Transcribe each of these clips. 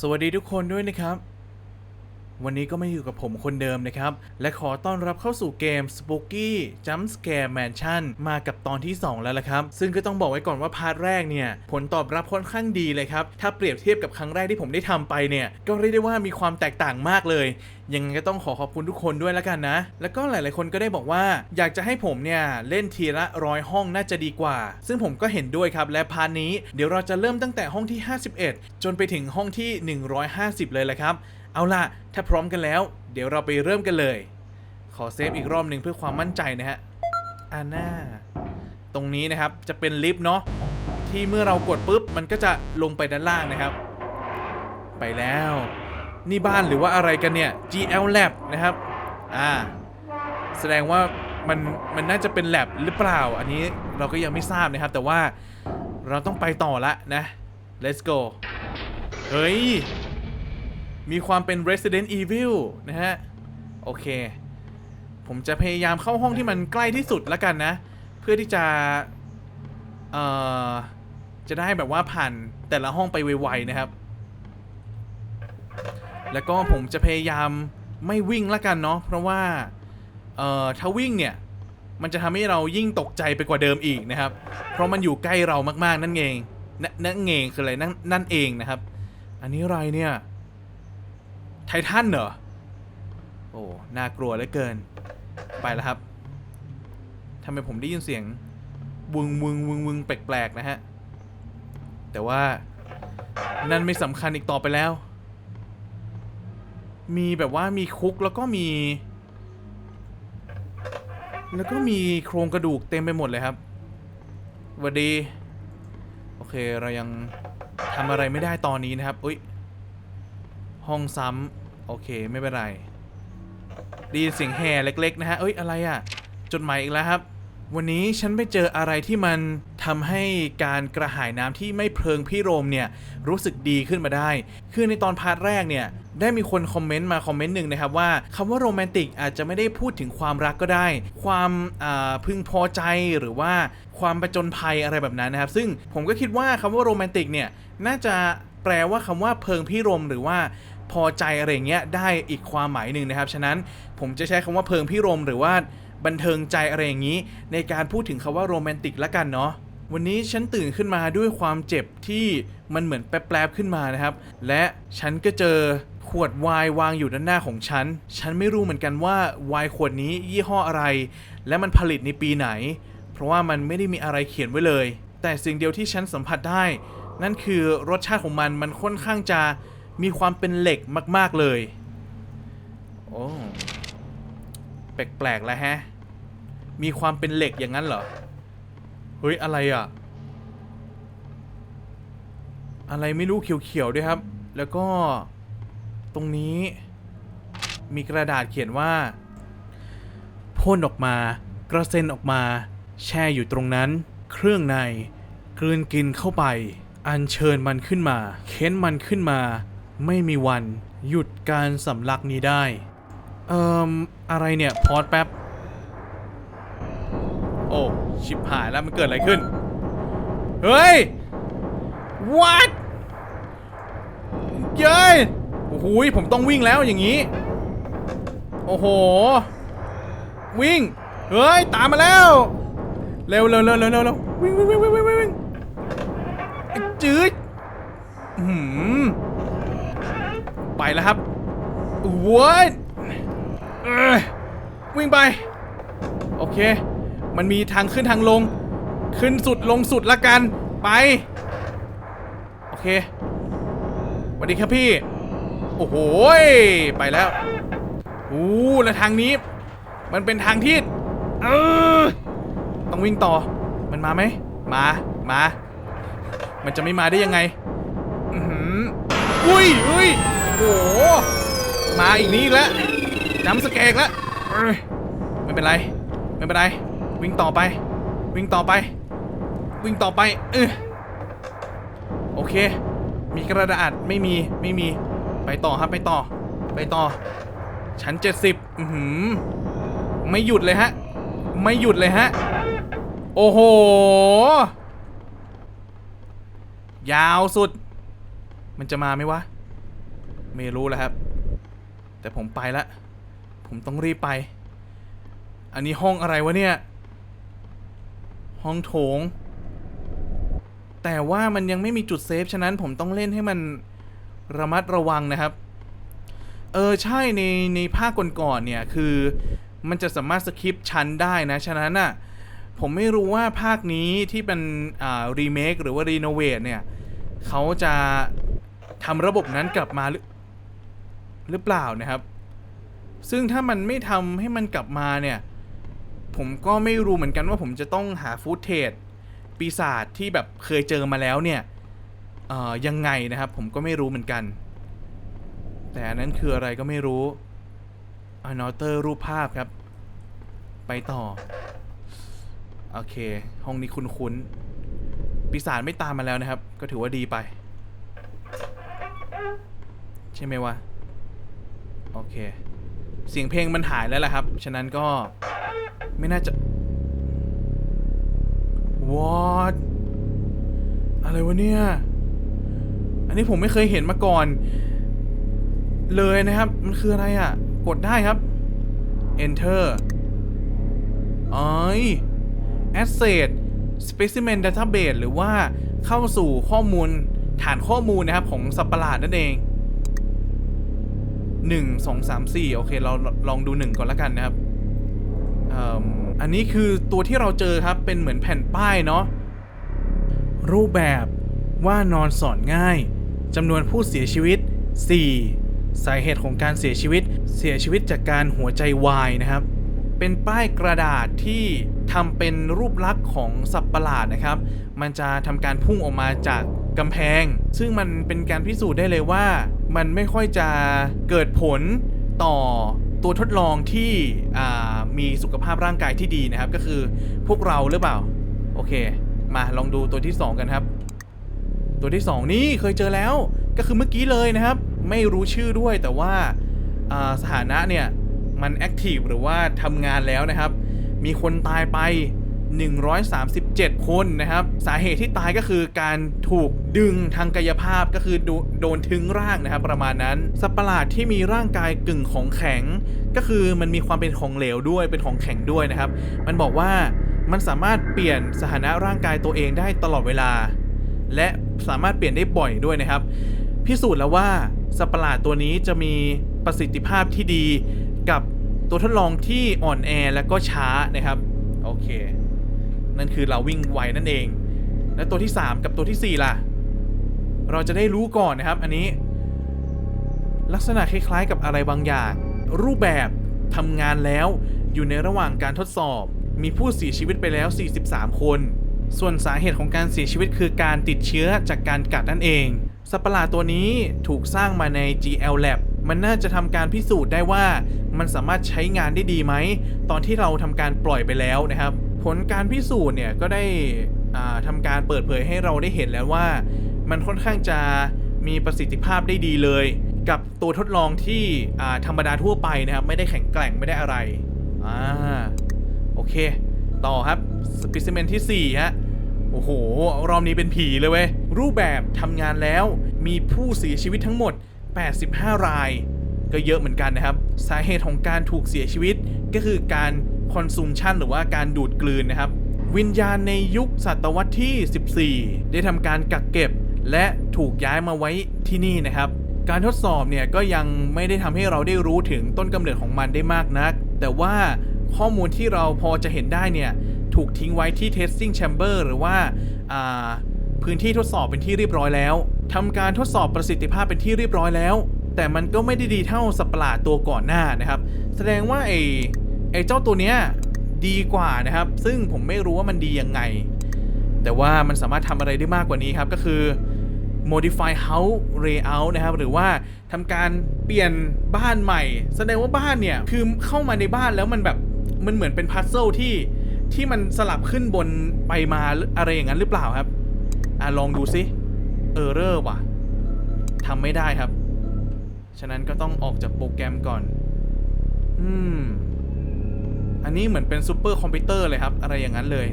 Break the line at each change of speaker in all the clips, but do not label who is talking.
สวัสดีทุกคนด้วยนะครับ วันนี้ก็ไมาอยู่กับผมคนเดิมนะครับ และขอต้อนรับเข้าสู่เกม Spooky Jump Scare Mansion มากับตอนที่ 2 แล้วละครับ ซึ่งก็ต้องบอกไว้ก่อนว่าพาร์ทแรกเนี่ย ผลตอบรับค่อนข้างดีเลยครับ ถ้าเปรียบเทียบกับครั้งแรกที่ผมได้ทำไปเนี่ย ก็เรียกได้ว่ามีความแตกต่างมากเลย ยังไงก็ต้องขอขอบคุณทุกคนด้วยแล้วกันนะ แล้วก็หลาย ๆ คนก็ได้บอกว่า อยากจะให้ผมเนี่ยเล่นทีละร้อยห้องน่าจะดีกว่า ซึ่งผมก็เห็นด้วยครับ และพาร์ทนี้เดี๋ยวเราจะเริ่มตั้งแต่ห้องที่ 51 จนไปถึงห้องที่ 150 เลยแหละครับ เอาล่ะ ถ้าพร้อมกันแล้ว เดี๋ยวเราไปเริ่มกันเลย ขอเซฟอีกรอบหนึ่งเพื่อความมั่นใจนะฮะอาน่าตรงนี้นะครับจะเป็นลิฟต์เนาะที่เมื่อเรากดปุ๊บ มันก็จะลงไปด้านล่างนะครับ ไปแล้ว นี่บ้านหรือว่าอะไรกันเนี่ย GL Lab นะครับ อ่า แสดงว่ามันมันน่าจะเป็น lab หรือเปล่า อันนี้เราก็ยังไม่ทราบนะครับ แต่ว่าเราต้องไปต่อละนะ let's go เฮ้ย มีความเป็น Resident Evil นะฮะ โอเค ผมจะพยายามเข้าห้องที่มันใกล้ที่สุดแล้วกันนะ เพื่อที่จะ เอ่อ จะได้แบบว่าผ่านแต่ละห้องไปไวๆนะครับ แล้วก็ผมจะพยายามไม่วิ่งละกันเนาะเพราะว่า เอ่อ ถ้าวิ่งเนี่ย มันจะทำให้เรายิ่งตกใจไปกว่าเดิมอีกนะครับ เพราะมันอยู่ใกล้เรามากๆนั่นเองนนั่นเองคืออะไรนั่นนั่นเองนะครับ อันนี้อะไรเนี่ย ไททันเหรอ โอ้ น่ากลัวเหลือเกิน ไปแล้วครับทำไมผมได้ยินเสียงวึงวึงวึงวึงแปลกๆนะฮะ แต่ว่านั่นไม่สำคัญอีกต่อไปแล้ว มีแบบว่ามีคุกแล้วก็มี แล้วก็มีโครงกระดูกเต็มไปหมดเลยครับสวัสดี โอเคเรายังทำอะไรไม่ได้ตอนนี้นะครับ อุ้ย ห้องซ้ำโอเคไม่เป็นไรด้ยินเสียงแห่เล็ก ๆ นะฮะ เอ้ย อะไรอะ่ะ จดหมายอีกแล้วครับ วันนี้ฉันไปเจออะไรที่มันทำให้การกระหายน้ำที่ไม่เพลิงพี่โรมเนี่ย รู้สึกดีขึ้นมาได้ คือในตอนพาร์ทแรกเนี่ย ได้มีคนคอมเมนต์มาคอมเมนต์หนึ่งนะครับว่าคำว่าโรแมนติกอาจจะไม่ได้พูดถึงความรักก็ได้ ความพึงพอใจหรือว่าความประจนภัยอะไรแบบนั้นนะครับ ซึ่งผมก็คิดว่าคำว่าโรแมนติกเนี่ยน่าจะแปลว่าคำว่าเพลิงพี่รมหรือว่า พอใจอะไรเงี้ยได้อีกความหมายหนึ่งนะครับ ฉะนั้นผมจะใช้คำว่าเพิงพี่รมหรือว่าบันเทิงใจอะไรอย่างนี้ ในการพูดถึงคำว่าโรแมนติกละกันเนาะวันนี้ฉันตื่นขึ้นมาด้วยความเจ็บที่มันเหมือนแปลบๆขึ้นมานะครับ และฉันก็เจอขวดไวน์วางอยู่ด้านหน้าของฉัน ฉันไม่รู้เหมือนกันว่าไวน์ขวดนี้ยี่ห้ออะไร และมันผลิตในปีไหน เพราะว่ามันไม่ได้มีอะไรเขียนไว้เลย แต่สิ่งเดียวที่ฉันสัมผัสได้ นั่นคือรสชาติของมันมันค่อนข้างจะ มีความเป็นเหล็กมาก ๆ เลย โอ้ แปลก ๆ แล้วฮะ มีความเป็นเหล็กอย่างนั้นเหรอ เฮ้ย อะไรอะ อะไรไม่รู้เขียว ๆ ด้วยครับ แล้วก็ตรงนี้ มีกระดาษเขียนว่าพ่นออกมา กระเซ็นออกมา แช่อยู่ตรงนั้น เครื่องในกลืนกินเข้าไป อัญเชิญมันขึ้นมา เค้นมันขึ้นมา ไม่มีวันหยุดการสำลักนี้ได้ เอ่ออะไรเนี่ย พอดแป๊บ โอ้ ชิบหายแล้วมันเกิดอะไรขึ้น เฮ้ย what เย้ยโอ้โหผมต้องวิ่งแล้วอย่างนี้ โอ้โห วิ่ง เฮ้ย ตามมาแล้ว เร็วเร็วเร็วเร็วเร็วเร็ววิ่งวิ่งวิ่งวิ่งวิ่งวิ่งไอ้จืดหืม ไปแล้วครับว้ยเอ้ยวิ่งไป โอเค มันมีทางขึ้นทางลง ขึ้นสุดลงสุดละกัน ไป โอเคสวัสดีครับพี่ โอ้โห ไปแล้วอู้แล้วทางนี้ มันเป็นทางที่เออต้องวิ่งต่อ มันมาไหม มา มา มันจะไม่มาได้ยังไง อือหืออุ้ยอุ้ย โอ้โห มาอีกนี้แล้วจำสแกกแล้วเอ้ยไม่เป็นไร ไม่เป็นไร วิ่งต่อไป วิ่งต่อไป วิ่งต่อไปเออโอเค มีกระดาษไม่มีไม่มี ไปต่อครับไปต่อ ไปต่อ ชั้น70อือหือไม่หยุดเลยฮะ ไม่หยุดเลยฮะ โอ้โห ยาวสุด มันจะมาไหมวะ ไม่รู้แล้วครับ แต่ผมไปละ ผมต้องรีบไป อันนี้ห้องอะไรวะเนี่ย ห้องโถง แต่ว่ามันยังไม่มีจุดเซฟ ฉะนั้นผมต้องเล่นให้มันระมัดระวังนะครับ เออ ใช่ ใน ในภาคก่อนๆเนี่ย คือมันจะสามารถสคิปชั้นได้นะ ฉะนั้นอะ ผมไม่รู้ว่าภาคนี้ที่เป็นอ่ารีเมคหรือว่ารีโนเวทเนี่ย เขาจะทำระบบนั้นกลับมาหรือ หรือเปล่านะครับ ซึ่งถ้ามันไม่ทำให้มันกลับมาเนี่ย ผมก็ไม่รู้เหมือนกันว่าผมจะต้องหาฟูตเทจปีศาจที่แบบเคยเจอมาแล้วเนี่ยยังไงนะครับ ผมก็ไม่รู้เหมือนกัน แต่อันนั้นคืออะไรก็ไม่รู้อนอเตอร์รูปภาพครับ ไปต่อ โอเค ห้องนี้คุ้นๆปีศาจไม่ตามมาแล้วนะครับ ก็ถือว่าดีไป ใช่ไหมวะ โอเค เสียงเพลงมันหายแล้วล่ะครับ ฉะนั้นก็ไม่น่าจะ What อะไรวะเนี่ย อันนี้ผมไม่เคยเห็นมาก่อน เลยนะครับ มันคืออะไรอะ กดได้ครับ Enter อ๋อย Asset Specimen Database หรือว่าเข้าสู่ข้อมูลฐานข้อมูลนะครับ ของสัตว์ประหลาดนั่นเอง 1 2 3 4 โอเค เราลองดู 1 ก่อนละกันนะครับอันนี้คือตัวที่เราเจอครับเป็นเหมือนแผ่นป้ายเนาะรูปแบบว่านอนสอนง่ายจำนวนผู้เสียชีวิต 4 สาเหตุของการเสียชีวิต เสียชีวิตจากการหัวใจวายนะครับ เป็นป้ายกระดาษที่ทำเป็นรูปลักษณ์ของสัตว์ประหลาดนะครับ มันจะทำการพุ่งออกมาจากกำแพง ซึ่งมันเป็นการพิสูจน์ได้เลยว่า มันไม่ค่อยจะเกิดผลต่อตัวทดลองที่มีสุขภาพร่างกายที่ดีนะครับ ก็คือพวกเราหรือเปล่า โอเค มาลองดูตัวที่ 2 กันครับ ตัวที่ 2 นี่เคยเจอแล้วก็คือเมื่อกี้เลยนะครับ ไม่รู้ชื่อด้วยแต่ว่าสถานะเนี่ย มันแอคทีฟหรือว่าทำงานแล้วนะครับ มีคนตายไป 137 คนนะครับ สาเหตุที่ตายก็คือการถูกดึงทางกายภาพก็คือโดโดนทึงร่างนะครับ ประมาณนั้น สัตว์ประหลาดที่มีร่างกายกึ่งของแข็ง ก็คือมันมีความเป็นของเหลวด้วยเป็นของแข็งด้วยนะครับ มันบอกว่ามันสามารถเปลี่ยนสถานะร่างกายตัวเองได้ตลอดเวลา และสามารถเปลี่ยนได้บ่อยด้วยนะครับ พิสูจน์แล้วว่าสัตว์ประหลาดตัวนี้จะมีประสิทธิภาพที่ดีกับ ตัวทดลองที่อ่อนแอและก็ช้านะครับ โอเค นั่นคือเราวิ่งไวนั่นเอง และตัวที่ 3 กับตัวทีสี่ 4 ล่ะ เราจะได้รู้ก่อนนะครับ อันนี้ ลักษณะคล้ายๆกับอะไรบางอย่าง รูปแบบทำงานแล้วอยู่ในระหว่างการทดสอบ มีผู้เสียชีวิตไปแล้ว 43 คน ส่วนสาเหตุของการเสียชีวิตคือการติดเชื้อจากการกัดนั่นเองสัตว์ประหลาดตัวนี้ถูกสร้างมาใน GL Lab มันน่าจะทำการพิสูจน์ได้ว่ามันสามารถใช้งานได้ดีไหม ตอนที่เราทำการปล่อยไปแล้วนะครับ ผลการพิสูจน์เนี่ยก็ได้อ่าทำการเปิดเผยให้เราได้เห็นแล้วว่า มันค่อนข้างจะมีประสิทธิภาพได้ดีเลย กับตัวทดลองที่ธรรมดาทั่วไปนะครับ ไม่ได้แข็งแกร่งไม่ได้อะไรอ่าโอเค ต่อครับสปิซิเมนที่4ฮะโอ้โห รอบนี้เป็นผีเลยเว้ย รูปแบบทำงานแล้วมีผู้เสียชีวิตทั้งหมด 85 ราย ก็เยอะเหมือนกันนะครับ สาเหตุของการถูกเสียชีวิตก็คือการคอนซูมชันหรือว่าการดูดกลืนนะครับ วิญญาณในยุคศตวรรษที่ 14 ได้ทำการกักเก็บ และถูกย้ายมาไว้ที่นี่นะครับ การทดสอบเนี่ยก็ยังไม่ได้ทำให้เราได้รู้ถึงต้นกำเนิดของมันได้มากนัก แต่ว่าข้อมูลที่เราพอจะเห็นได้เนี่ยถูกทิ้งไว้ที่ testing chamber หรือว่าอ่า พื้นที่ทดสอบเป็นที่เรียบร้อยแล้วทำการทดสอบประสิทธิภาพเป็นที่เรียบร้อยแล้ว แต่มันก็ไม่ได้ดีเท่าสัปหลาดตัวก่อนหน้านะครับ แสดงว่าไอ้ไอ้เจ้าตัวเนี้ยดีกว่านะครับ ซึ่งผมไม่รู้ว่ามันดียังไง แต่ว่ามันสามารถทำอะไรได้มากกว่านี้ครับก็คือ modify house layout นะครับ หรือว่าทำการเปลี่ยนบ้านใหม่ แสดงว่าบ้านเนี่ย คือเข้ามาในบ้านแล้วมันแบบมันเหมือนเป็นพัซเซิลที่ที่มันสลับขึ้นบนไปมาอะไรอย่างนั้นหรือเปล่าครับ อะลองดูซิเออร์เรอร์ว่ะทำไม่ได้ครับ ฉะนั้นก็ต้องออกจากโปรแกรมก่อน อืม อันนี้เหมือนเป็นซูเปอร์คอมพิวเตอร์เลยครับ อะไรอย่างนั้นเลย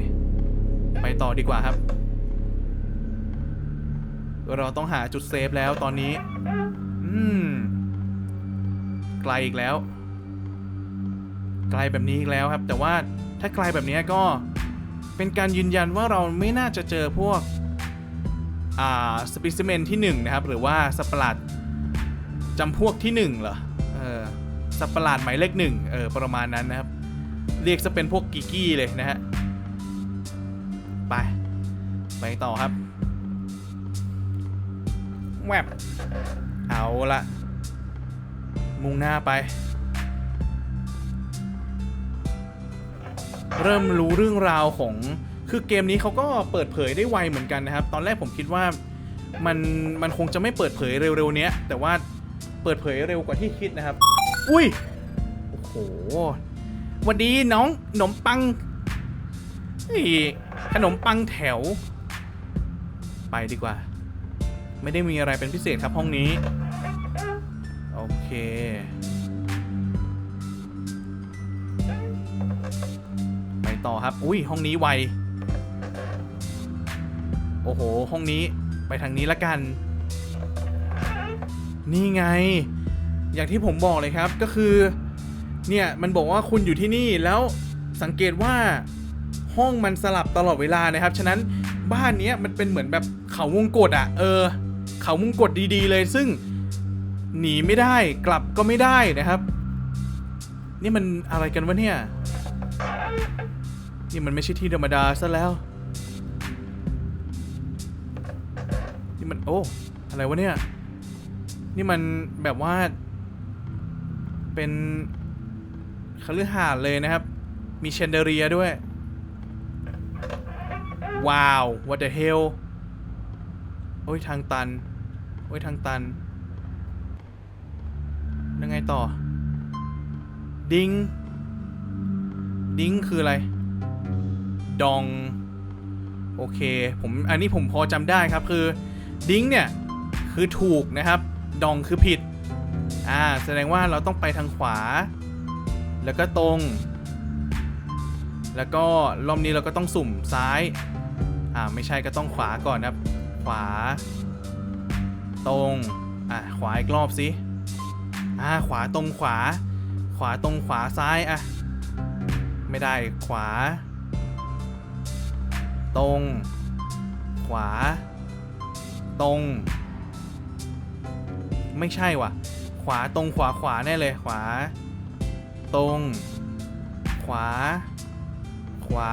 ไปต่อดีกว่าครับ เราต้องหาจุดเซฟแล้วตอนนี้ อืม ไกลอีกแล้ว ไกลแบบนี้อีกแล้วครับ แต่ว่าถ้าไกลแบบนี้ก็เป็นการยืนยันว่าเราไม่น่าจะเจอพวก สปิซิเมนที่1นะครับหรือว่าสัปหลาดจำพวกที่1เหรอเออสัปหลาดหมายเลขหนึ่งเออประมาณนั้นนะครับ เรียกจะเป็นพวกกิกี้เลยนะฮะไปไปต่อครับแวบเอาละมุ่งหน้าไป เริ่มรู้เรื่องราวของ คือเกมนี้เขาก็เปิดเผยได้ไวเหมือนกันนะครับ ตอนแรกผมคิดว่ามันมันคงจะไม่เปิดเผยเร็วๆเนี้ย แต่ว่าเปิดเผยเร็วกว่าที่คิดนะครับ อุ้ย โอ้โหหวันดีน้องขนมปังนี่ขนมปังแถว ไปดีกว่า ไม่ได้มีอะไรเป็นพิเศษครับห้องนี้ โอเค ไปต่อครับ อุ้ยห้องนี้ไว โอ้โห ห้องนี้ไปทางนี้ละกัน นี่ไง อย่างที่ผมบอกเลยครับก็คือ เนี่ยมันบอกว่าคุณอยู่ที่นี่แล้วสังเกตว่าห้องมันสลับตลอดเวลานะครับ ฉะนั้นบ้านนี้มันเป็นเหมือนแบบเขาวงกตอะเออ เขาวงกตดีๆ เลย ซึ่งหนีไม่ได้กลับก็ไม่ได้นะครับ นี่มันอะไรกันวะเนี่ย นี่มันไม่ใช่ที่ธรรมดาซะแล้ว นี่มันโอ้อะไรวะเนี่ย นี่มันแบบว่า เป็นคฤหาสน์เลยนะครับ มีเชนเดเรียด้วย ว้าว what the hell โอ้ยทางตัน โอ้ยทางตัน ยังไงต่อ ดิง ดิงคืออะไร ดอง โอเค ผม อันนี้ผมพอจำได้ครับคือ ดิ้งเนี่ย คือถูกนะครับ ดองคือผิด อ่า แสดงว่าเราต้องไปทางขวา แล้วก็ตรง แล้วก็รอบนี้เราก็ต้องสุ่มซ้าย อ่า ไม่ใช่ก็ต้องขวาก่อนครับ ขวา ตรง อ่า ขวาอีกรอบสิอ่า ขวาตรงขวา ขวาตรงขวาซ้ายอะ ไม่ได้ ขวา ตรง ขวา ตรง ไม่ใช่ว่ะ ขวาตรงขวาขวาแน่เลยขวา ตรง ขวา ขวา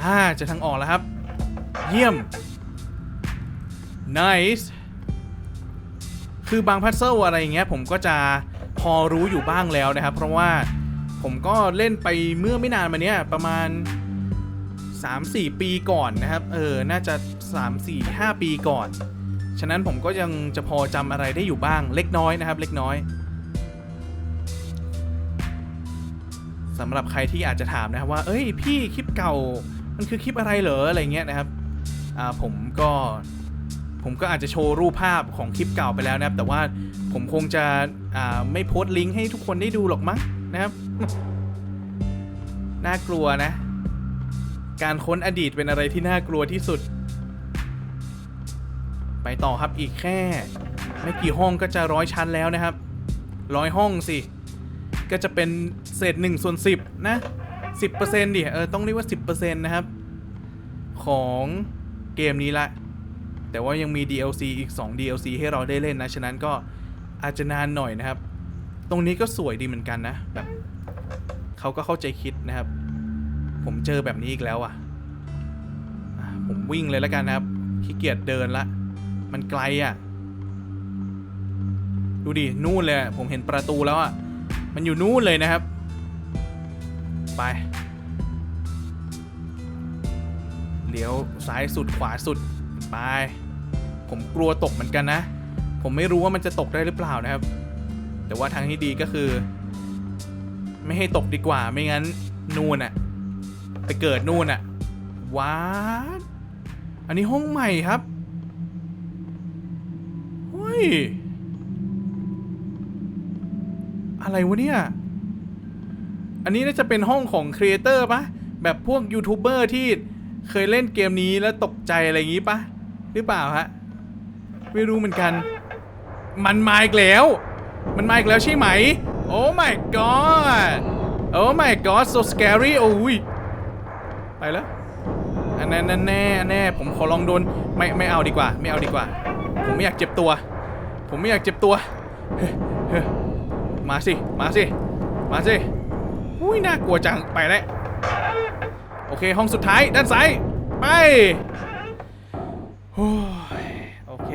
อ่าจะทางออกแล้วครับ เยี่ยม nice คือบางพัซเซิลอะไรอย่างเงี้ย ผมก็จะพอรู้อยู่บ้างแล้วนะครับ เพราะว่าผมก็เล่นไปเมื่อไม่นานมาเนี้ยประมาณ 3-4 ปีก่อนนะครับ เออ น่าจะ 3-4-5 ปีก่อน ฉะนั้นผมก็ยังจะพอจำอะไรได้อยู่บ้างเล็กน้อยนะครับ เล็กน้อยสำหรับใครที่อาจจะถามนะครับว่า เอ้ยพี่คลิปเก่า มันคือคลิปอะไรเหรออะไรเงี้ยนะครับอ่าผมก็ผมก็อาจจะโชว์รูปภาพของคลิปเก่าไปแล้วนะครับ แต่ว่าผมคงจะอ่าไม่โพสต์ลิงก์ให้ทุกคนได้ดูหรอกมั้งนะครับ น่ากลัวนะ การค้นอดีตเป็นอะไรที่น่ากลัวที่สุด ไปต่อครับอีกแค่ ไม่กี่ห้องก็จะร้อยชั้นแล้วนะครับร้อยห้องสิก็จะเป็นเศษ1ส่วน10 นะ 10%ดิเออต้องเรียกว่า 10%นะครับ ของเกมนี้ละแต่ว่ายังมี DLC อีก 2 DLC ให้เราได้เล่นนะ ฉะนั้นก็อาจจะนานหน่อยนะครับ ตรงนี้ก็สวยดีเหมือนกันนะ แบบเขาก็เข้าใจคิดนะครับ ผมเจอแบบนี้อีกแล้วอะอะ ผมวิ่งเลยแล้วกันนะครับ ขี้เกียจเดินละ มันไกลอะ ดูดิ นู่นเลย ผมเห็นประตูแล้วอะ มันอยู่นู่นเลยนะครับ ไป เลี้ยวซ้ายสุดขวาสุด ไป ผมกลัวตกเหมือนกันนะ ผมไม่รู้ว่ามันจะตกได้หรือเปล่านะครับ แต่ว่าทางที่ดีก็คือ ไม่ให้ตกดีกว่า ไม่งั้นนู่นอะไปเกิดนู่นอะว้าอันนี้ห้องใหม่ครับ อะไรวะเนี่ย อันนี้น่าจะเป็นห้องของครีเอเตอร์ปะแบบพวกยูทูบเบอร์ที่เคยเล่นเกมนี้แล้วตกใจอะไรอย่างงี้ปะหรือเปล่าฮะ ไม่รู้เหมือนกัน มันมาอีกแล้ว มันมาอีกแล้วใช่ไหม โอ้ my god โอ้ my god so scary โอ้ยไปแล้วอันนั้นแน่แน่ผมขอลองโดนไม่ไม่เอาดีกว่า ไม่เอาดีกว่า ผมไม่อยากเจ็บตัว ผมไม่อยากเจ็บตัว มาสิ มาสิ มาสิอุ้ยน่ากลัวจัง ไปแล้วโอเค ห้องสุดท้าย ด้านซ้าย ไปโอเค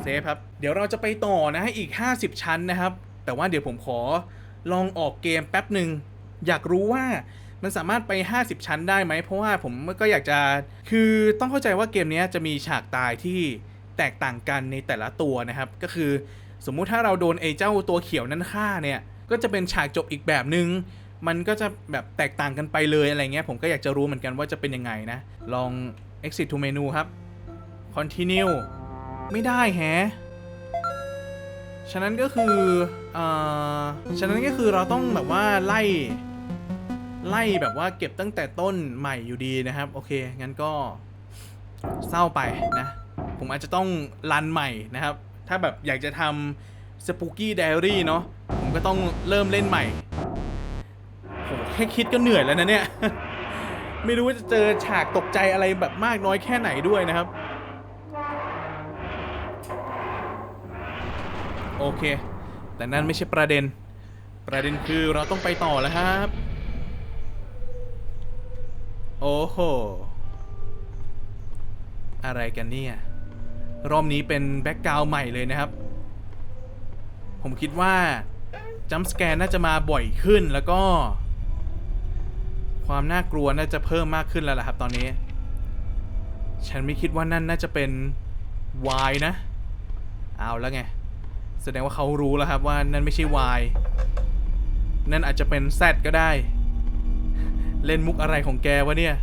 เซฟครับ เดี๋ยวเราจะไปต่อนะอีก 50 ชั้นนะครับ แต่ว่าเดี๋ยวผมขอลองออกเกมแป๊บหนึ่ง อยากรู้ว่ามันสามารถไป 50 ชั้นได้ไหม เพราะว่าผมก็อยากจะ คือต้องเข้าใจว่าเกมนี้จะมีฉากตายที่ แตกต่างกันในแต่ละตัวนะครับ ก็คือสมมุติถ้าเราโดนไอ้เจ้าตัวเขียวนั้นฆ่าเนี่ย ก็จะเป็นฉากจบอีกแบบหนึง่งมันก็จะแบบแตกต่างกันไปเลยอะไรเงี้ย ผมก็อยากจะรู้เหมือนกันว่าจะเป็นยังไงนะ ลอง exit to menu ครับ continue ไม่ได้แฮะ ฉะนั้นก็คือเอ่อฉะนั้นก็คือเราต้องแบบว่าไล่ ไล่แบบว่าเก็บตั้งแต่ต้นใหม่อยู่ดีนะครับ โอเค งั้นก็เศร้าไปนะ ผมอาจจะต้องรันใหม่นะครับ ถ้าแบบอยากจะทำ Spooky Diary เนาะผมก็ต้องเริ่มเล่นใหม่โหแค่คิดก็เหนื่อยแล้วนะเนี่ย ไม่รู้ว่าจะเจอฉากตกใจอะไรแบบมากน้อยแค่ไหนด้วยนะครับ โอเค แต่นั่นไม่ใช่ประเด็น ประเด็นคือเราต้องไปต่อแล้วครับ โอ้โห อะไรกันเนี่ย รอบนี้เป็นแบ็กกราวด์ใหม่เลยนะครับ ผมคิดว่าจัมสแกนน่าจะมาบ่อยขึ้นแล้วก็ ความน่ากลัวน่าจะเพิ่มมากขึ้นแล้วล่ะครับตอนนี้ ฉันไม่คิดว่านั่นน่าจะเป็น Y นะ เอาแล้วไง แสดงว่าเขารู้แล้วครับว่านั่นไม่ใช่ Y นั่นอาจจะเป็น Z ก็ได้ เล่นมุกอะไรของแกวะเนี่ย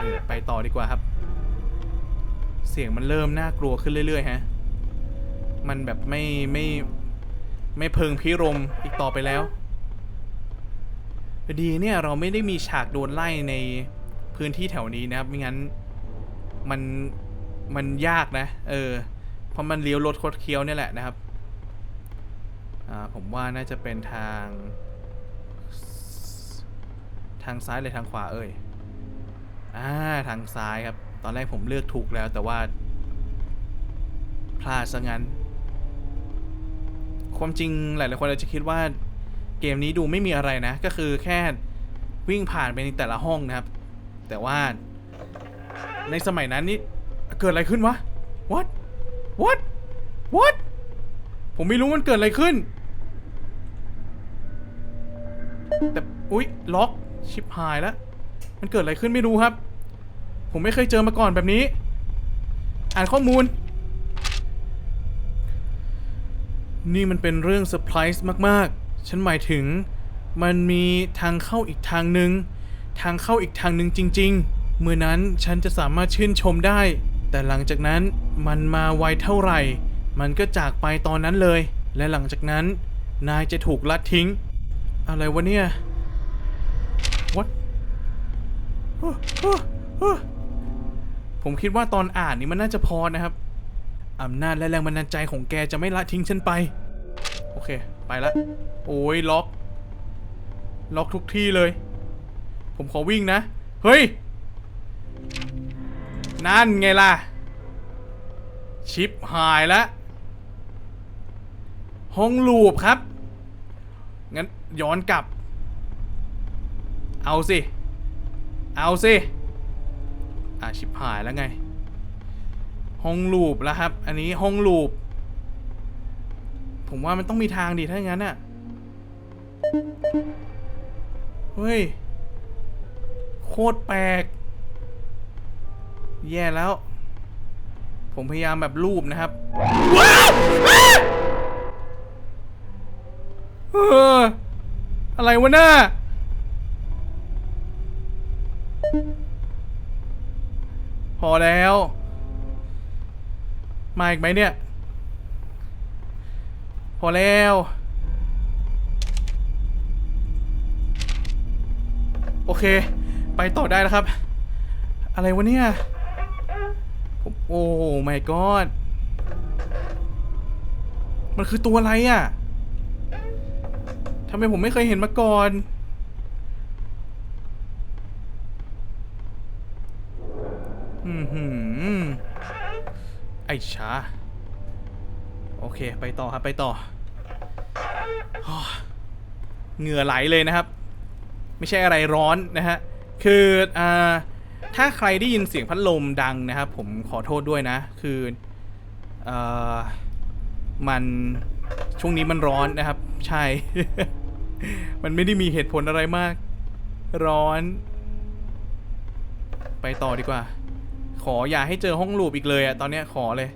ไปไปต่อดีกว่าครับ เสียงมันเริ่มน่ากลัวขึ้นเรื่อยๆฮะ มันแบบไม่ไม่ไม่เพิงพิรมอีกต่อไปแล้วดีเนี่ยเราไม่ได้มีฉากโดนไล่ในพื้นที่แถวนี้นะครับไม่งั้นมันมันยากนะ เออ เพราะมันเลี้ยวรถคดเคี้ยวเนี่ยแหละนะครับ อ่า ผมว่าน่าจะเป็นทาง ทางซ้ายหรือทางขวาเอ่ย อ่าทางซ้ายครับ ตอนแรกผมเลือกถูกแล้วแต่ว่า พลาดซะงั้น ความจริงหลายๆคนอาจจะคิดว่าเกมนี้ดูไม่มีอะไรนะ ก็คือแค่วิ่งผ่านไปในแต่ละห้องนะครับ แต่ว่าในสมัยนั้นนี่เกิดอะไรขึ้นวะ what what what ผมไม่รู้มันเกิดอะไรขึ้น แต่ อุ๊ย ล็อก ชิปหายแล้ว มันเกิดอะไรขึ้นไม่รู้ครับ ผมไม่เคยเจอมาก่อนแบบนี้ อ่านข้อมูล นี่มันเป็นเรื่องเซอร์ไพรส์มากๆ ฉันหมายถึง มันมีทางเข้าอีกทางหนึ่ง ทางเข้าอีกทางหนึ่งจริง ๆ เมื่อนั้นฉันจะสามารถชื่นชมได้ แต่หลังจากนั้นมันมาไวเท่าไหร่ มันก็จากไปตอนนั้นเลย และหลังจากนั้น นายจะถูกลัดทิ้ง อะไรวะเนี่ย what เฮ้อเฮ้อเฮ้อ ผมคิดว่าตอนอ่านนี่มันน่าจะพอนะครับอำนาจและแรงบันดาลใจของแกจะไม่ละทิ้งฉันไป โอเค ไปละ โอ้ยล็อก ล็อกทุกที่เลย ผมขอวิ่งนะ เฮ้ย นั่นไงล่ะ ชิปหายล้วห้องลูปครับ งั้นย้อนกลับ เอาสิ เอาสิอะชิปหายแล้วไง ห้องลูปแล้วครับ อันนี้ห้องลูป ผมว่ามันต้องมีทางดีถ้าอย่างนั้นอะ เฮ้ย โคตรแปลก แย่แล้ว ผมพยายามแบบรูปนะครับว้าวอ้าเอออะไรวะน่า พอแล้ว มาอีกไหมเนี่ย พอแล้ว โอเค ไปต่อได้แล้วครับ อะไรวะเนี่ย โอ้ my god มันคือตัวอะไรอะ่ะทำไมผมไม่เคยเห็นมาก่อน อืมหืม ไอ้ชาโอเค ไปต่อครับ ไปต่ออ้อเหงื่อไหลเลยนะครับ ไม่ใช่อะไรร้อนนะฮะ คืออ่าถ้าใครได้ยินเสียงพัดลมดังนะครับ ผมขอโทษด้วยนะ คือเอ่อมันช่วงนี้มันร้อนนะครับ ใช่ มันไม่ได้มีเหตุผลอะไรมาก ร้อน ไปต่อดีกว่า ขออย่าให้เจอห้องลูปอีกเลยอะตอนเนี้ยขอเลย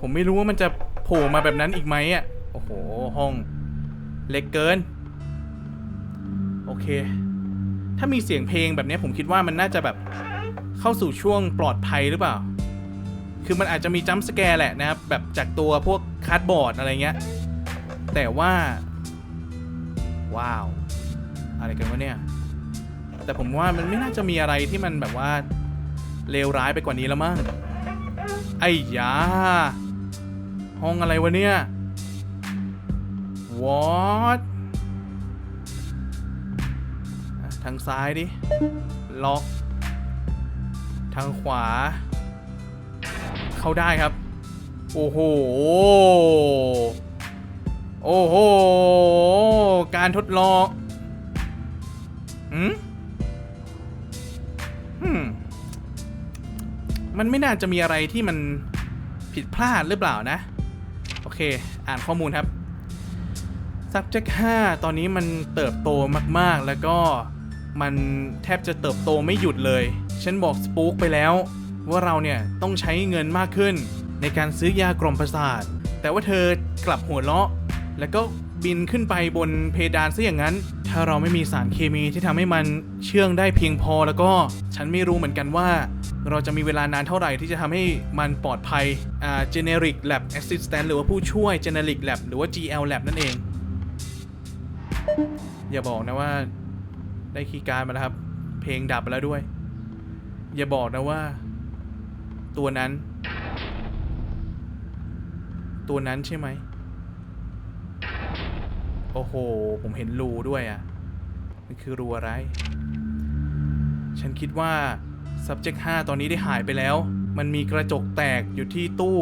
ผมไม่รู้ว่ามันจะโผล่มาแบบนั้นอีกไหมอะโอ้โห ห้องเล็กเกิน โอเค ถ้ามีเสียงเพลงแบบนี้ผมคิดว่ามันน่าจะแบบเข้าสู่ช่วงปลอดภัยหรือเปล่า คือมันอาจจะมีจัมป์สแกร์แหละนะครับ แบบจากตัวพวกคาร์ดบอร์ดอะไรเงี้ย แต่ว่า ว้าว อะไรกันวะเนี่ย แต่ผมว่ามันไม่น่าจะมีอะไรที่มันแบบว่า เลวร้ายไปกว่านี้แล้วมั้งไอ้ยา ห้องอะไรวะเนี่ย what อะทางซ้ายดิ ล็อก ทางขวา เข้าได้ครับ โอ้โห โอ้โห การทดลองอืม มันไม่น่าจะมีอะไรที่มันผิดพลาดหรือเปล่านะ โอเค อ่านข้อมูลครับ subject 5 ตอนนี้มันเติบโตมากๆ แล้วก็มันแทบจะเติบโตไม่หยุดเลย ฉันบอกสปู๊กไปแล้ว ว่าเราเนี่ยต้องใช้เงินมากขึ้น ในการซื้อยากล่อมประสาท แต่ว่าเธอกลับหัวเราะ แล้วก็บินขึ้นไปบนเพดานซะอย่างนั้น ถ้าเราไม่มีสารเคมีที่ทำให้มันเชื่องได้เพียงพอแล้วก็ฉันไม่รู้เหมือนกันว่า เราจะมีเวลานานเท่าไหร่ที่จะทำให้มันปลอดภัยอ่า generic lab assistant หรือว่าผู้ช่วย generic lab หรือว่า GL lab นั่นเอง อย่าบอกนะว่าได้คีย์การ์ดมาแล้วครับ เพลงดับไปแล้วด้วย อย่าบอกนะว่า ตัวนั้น ตัวนั้นใช่ไหม โอ้โห ผมเห็นรูด้วยอะ่ะ มันคือรูอะไร ฉันคิดว่า subject 5 ตอนนี้ได้หายไปแล้ว มันมีกระจกแตกอยู่ที่ตู้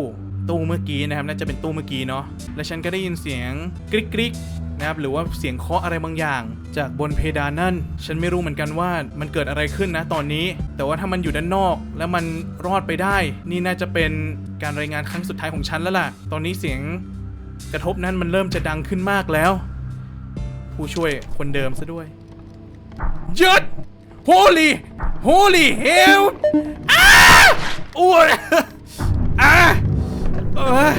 ตู้เมื่อกี้นะครับ น่าจะเป็นตู้เมื่อกี้เนาะ และฉันก็ได้ยินเสียงกริ๊กกริ๊กนะครับ หรือว่าเสียงเคาะอะไรบางอย่าง จากบนเพดานนั่น ฉันไม่รู้เหมือนกันว่ามันเกิดอะไรขึ้นนะตอนนี้ แต่ว่าถ้ามันอยู่ด้านนอก แล้วมันรอดไปได้ นี่น่าจะเป็นการรายงานครั้งสุดท้ายของฉันแล้วล่ะ ตอนนี้เสียงกระทบนั้นมันเริ่มจะดังขึ้นมากแล้ว ผู้ช่วยคนเดิมซะด้วยหยุด holy holy hell อ้าอ้วนอ่าเออ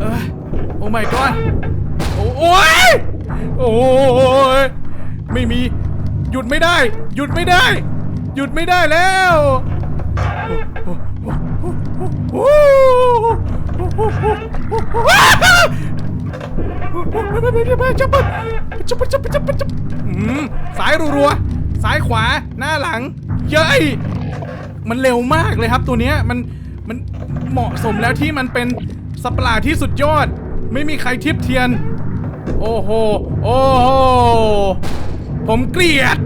เออโอ้ my god โอ้โอ้ยโอ้ยไม่มี หยุดไม่ได้ หยุดไม่ได้ หยุดไม่ได้แล้ว จับจับจับจับจับอืมซ้ายรัวๆซ้ายขวาหน้าหลัง เย้ยมันเร็วมากเลยครับตัวเนี้ยมันมันเหมาะสมแล้วที่มันเป็นสัประหลาที่สุดยอด ไม่มีใครทียบเทียน โอ้โหโอ้โหผมเกลียด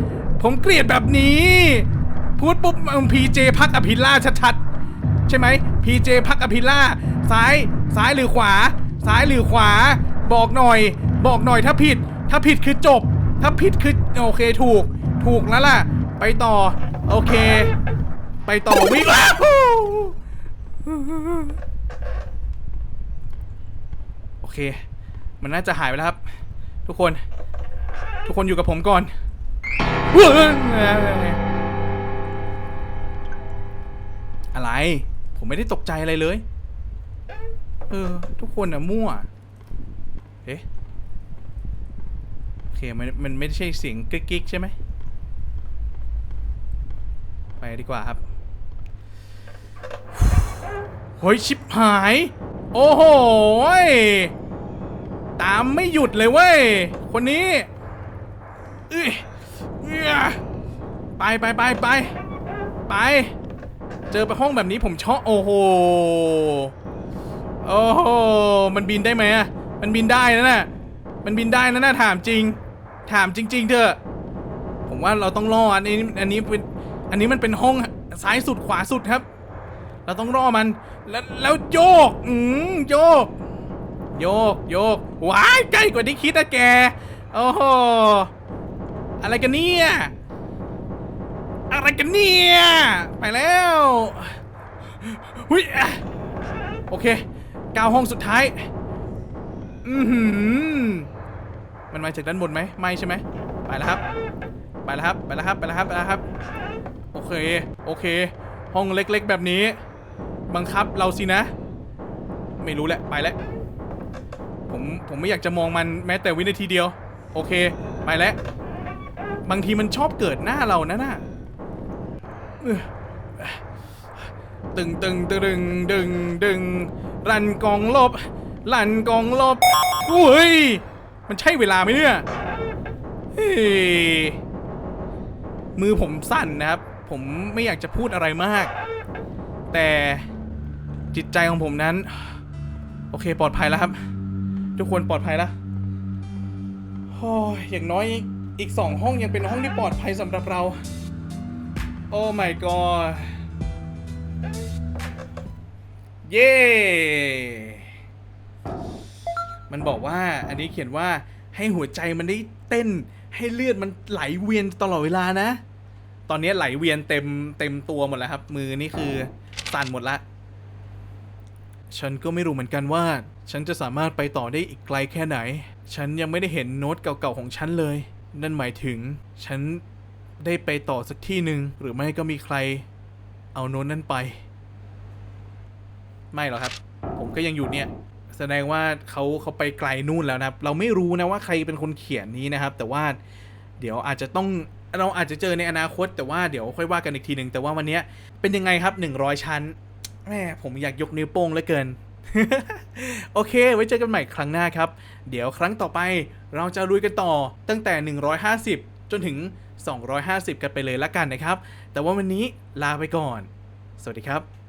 ผมเกลียดแบบนี้ พูดปุ๊บพีเจพักอภิล่าชัดๆ ใช่ไหมพีเจพักอภิล่าซ้ายซ้ายหรือขวา ซ้ายหรือขวา บอกหน่อย บอกหน่อยถ้าผิด ถ้าผิดคือจบ ถ้าผิดคือโอเคถูก ถูกแล้วล่ะ ไปต่อ โอเค ไปต่อวิ่งอ้วโอเค มันน่าจะหายไปแล้วครับ ทุกคน ทุกคนอยู่กับผมก่อนอะไร ผมไม่ได้ตกใจอะไรเลย เออ ทุกคนอะมั่ว เอ๊ะโอเคมันมันไม่ใช่เสียงกิ๊กๆใช่ไหม ไปดีกว่าครับเฮ้ยชิบหาย โอ้โหตามไม่หยุดเลยเว้ย คนนี้เอ้ยเอื้อไปไปไปไปไป เจอไปห้องแบบนี้ผมชอบโอ้โห โอ้โห มันบินได้ไหมอะ มันบินได้นะน่ะ มันบินได้นะน่ะถามจริง ถามจริง ๆ เถอะ ผมว่าเราต้องรออันนี้อันนี้เป็นอันนี้มันเป็นห้องซ้ายสุดขวาสุดครับ เราต้องรอมัน แล้วแล้วโยก อืมโยก โยกโยกว้ายใกล้กว่าที่คิดอะแก โอ้โห อะไรกันเนี่ย อะไรกันเนี่ย ไปแล้วหุยโอเคก้าวห้องสุดท้าย อือหือมันมาจากด้านบนไหมไม่ใช่ไหมไปแล้วครับ ไปแล้วครับ ไปแล้วครับ ไปแล้วครับ ไปแล้วครับ โอเค โอเค ห้องเล็กๆแบบนี้ บังคับเราสินะ ไม่รู้แหละ ไปแล้ว ผม ผมไม่อยากจะมองมันแม้แต่วินาทีเดียว โอเค ไปแล้ว บางทีมันชอบเกิดหน้าเรานะน่ะตึงตึงตึงดึงดึงรันกองลบ รันกองลบอุ้ย มันใช่เวลาไหมเนี่ยเฮ้ยมือผมสั่นนะครับ ผมไม่อยากจะพูดอะไรมาก แต่จิตใจของผมนั้น โอเคปลอดภัยแล้วครับ ทุกคนปลอดภัยแล้วโอ้ยอย่างน้อยอีกสองห้องยังเป็นห้องที่ปลอดภัยสำหรับเรา โอ้ my god เย้ มันบอกว่าอันนี้เขียนว่าให้หัวใจมันได้เต้นให้เลือดมันไหลเวียนตลอดเวลานะ ตอนนี้ไหลเวียนเต็มเต็มตัวหมดแล้วครับ มือนี่คือสั่นหมดละฉันก็ไม่รู้เหมือนกันว่า ฉันจะสามารถไปต่อได้อีกไกลแค่ไหน ฉันยังไม่ได้เห็นโน้ตเก่าๆของฉันเลย นั่นหมายถึง ฉันได้ไปต่อสักที่หนึ่งหรือไม่ก็มีใคร เอาโน้ตนั้นไป ไม่หรอกครับ ผมก็ยังอยู่เนี่ย แสดงว่าเขาเขาไปไกลนู่นแล้วนะครับ เราไม่รู้นะว่าใครเป็นคนเขียนนี้นะครับ แต่ว่าเดี๋ยวอาจจะต้องเราอาจจะเจอในอนาคต แต่ว่าเดี๋ยวค่อยว่ากันอีกทีหนึ่งแต่ว่าวันนี้เป็นยังไงครับ 100 ชั้นแหมผมอยากยกนิ้วโป้งเหลือเกิน โอเค ไว้เจอกันใหม่ครั้งหน้าครับ เดี๋ยวครั้งต่อไปเราจะลุยกันต่อตั้งแต่ 150 จนถึง 250 กันไปเลยละกันนะครับ แต่ว่าวันนี้ลาไปก่อน สวัสดีครับ